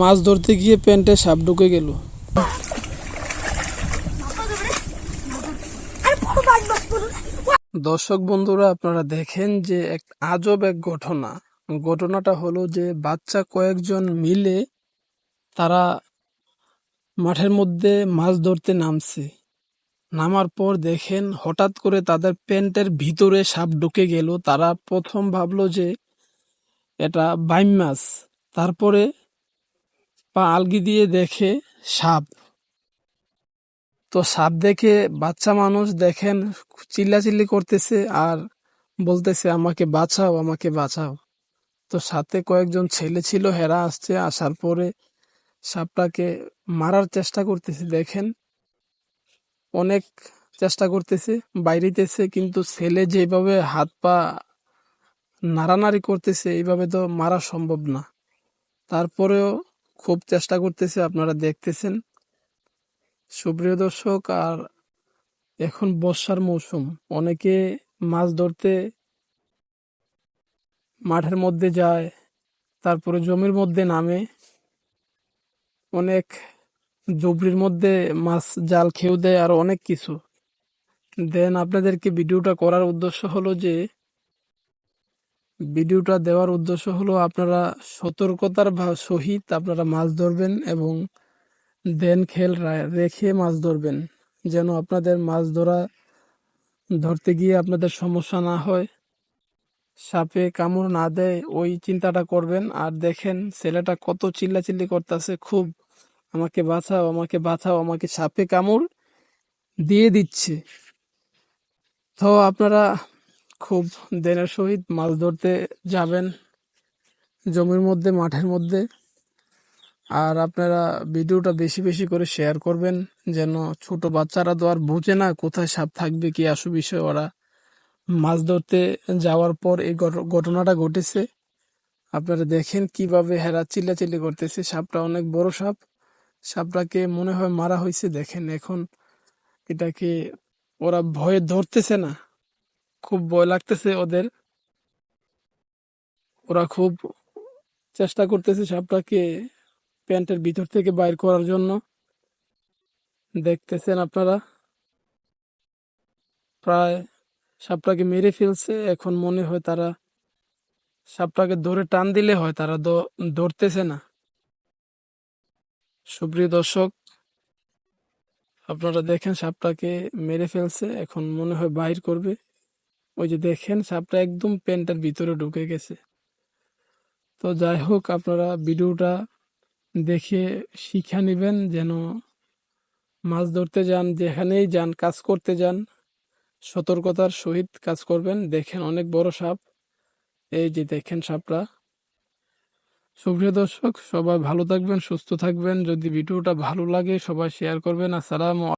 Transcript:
মাছ ধরতে গিয়ে প্যান্টে সাপ ঢুকে গেল। দর্শক বন্ধুরা, আপনারা দেখেন যে এক আজব এক ঘটনা। ঘটনাটা হলো যে বাচ্চা কয়েকজন মিলে তারা মাঠের মধ্যে মাছ ধরতে নামছে। নামার পর দেখেন হঠাৎ করে তাদের প্যান্টের ভিতরে সাপ ঢুকে গেল। তারা প্রথম ভাবলো যে এটা বাইম মাছ। তারপরে পা আলগি দিয়ে দেখে সাপ। তো সাপ দেখে বাচ্চা মানুষ দেখেন, চিল্লাচিল্লি করতেছে আর বলতেছে, আমাকে বাঁচাও আমাকে বাঁচাও। তো সাথে কয়েকজন ছেলে ছিল, হেরা আসছে, আসার পরে সাপটাকে মারার চেষ্টা করতেছে, দেখেন। অনেক চেষ্টা করতেছে, বাইরেতেছে, কিন্তু ছেলে যেভাবে হাত পা নাড়ানাড়ি করতেছে, এইভাবে তো মারা সম্ভব না। তারপরেও খুব চেষ্টা করতেছে আপনারা দেখতেছেন। সুপ্রিয় দর্শক, আর এখন বর্ষার মৌসুম। অনেকে মাছ ধরতে মাঠের মধ্যে যায়, তারপরে জমির মধ্যে নামে। অনেক জবরির মধ্যে মাছ জাল খেয়েও দেয়, আর অনেক কিছু। দেন আপনাদেরকে ভিডিওটা করার উদ্দেশ্য হলো যে ভিডিওটা দেওয়ার উদ্দেশ্য হলো আপনারা সতর্কতার সহিত আপনারা মাছ ধরবেন এবং দেন খেল রেখে মাছ ধরবেন, যেন আপনাদের মাছ ধরা ধরতে গিয়ে আপনাদের সমস্যা না হয়। সাপে কামড় না দেয়, ওই চিন্তাটা করবেন। আর দেখেন, ছেলেটা কত চিল্লাচিল্লি করতেছে, খুব আমাকে বাঁচাও আমাকে বাঁচাও, আমাকে সাপে কামড় দিয়ে দিচ্ছে। তো আপনারা খুব দেনের সহিত মাছ ধরতে যাবেন জমির মধ্যে, মাঠের মধ্যে। আর আপনারা ভিডিওটা বেশি বেশি করে শেয়ার করবেন, যেন ছোট বাচ্চারা তো আর বুঝে না কোথায় সাপ থাকবে, কি আসু বিষয়। ওরা মাছ ধরতে যাওয়ার পর এই ঘটনাটা ঘটেছে। আপনারা দেখেন কীভাবে হেরা চিল্লাচিল্লি করতেছে। সাপটা অনেক বড় সাপ। সাপটাকে মনে হয় মারা হয়েছে। দেখেন এখন এটাকে ওরা ভয়ে ধরতেছে না। খুব ভয় লাগতেছে ওদের। ওরা খুব চেষ্টা করতেছে সাপটাকে প্যান্টের ভিতর থেকে বাইর করার জন্য। দেখতেছেন আপনারা? প্রায় সাপটাকে মেরে ফেলছে। এখন মনে হয় তারা সাপটাকে ধরে টান দিলে হয়, তারা ধরতেছে না। সুপ্রিয় দর্শক, আপনারা দেখেন সাপটাকে মেরে ফেলছে। এখন মনে হয় বাইর করবে। ওই যে দেখেন সাপটা একদম প্যান্টের ভিতরে ঢুকে গেছে। তো যাই হোক, আপনারা ভিডিওটা দেখে শিক্ষা নেবেন যেন মাছ ধরতে যান, যেখানেই যান, কাজ করতে যান, সতর্কতার সহিত কাজ করবেন। দেখেন অনেক বড় সাপ। এই যে দেখেন সাপটা। সুপ্রিয় দর্শক, সবাই ভালো থাকবেন, সুস্থ থাকবেন। যদি ভিডিওটা ভালো লাগে, সবাই শেয়ার করবেন। আসসালামু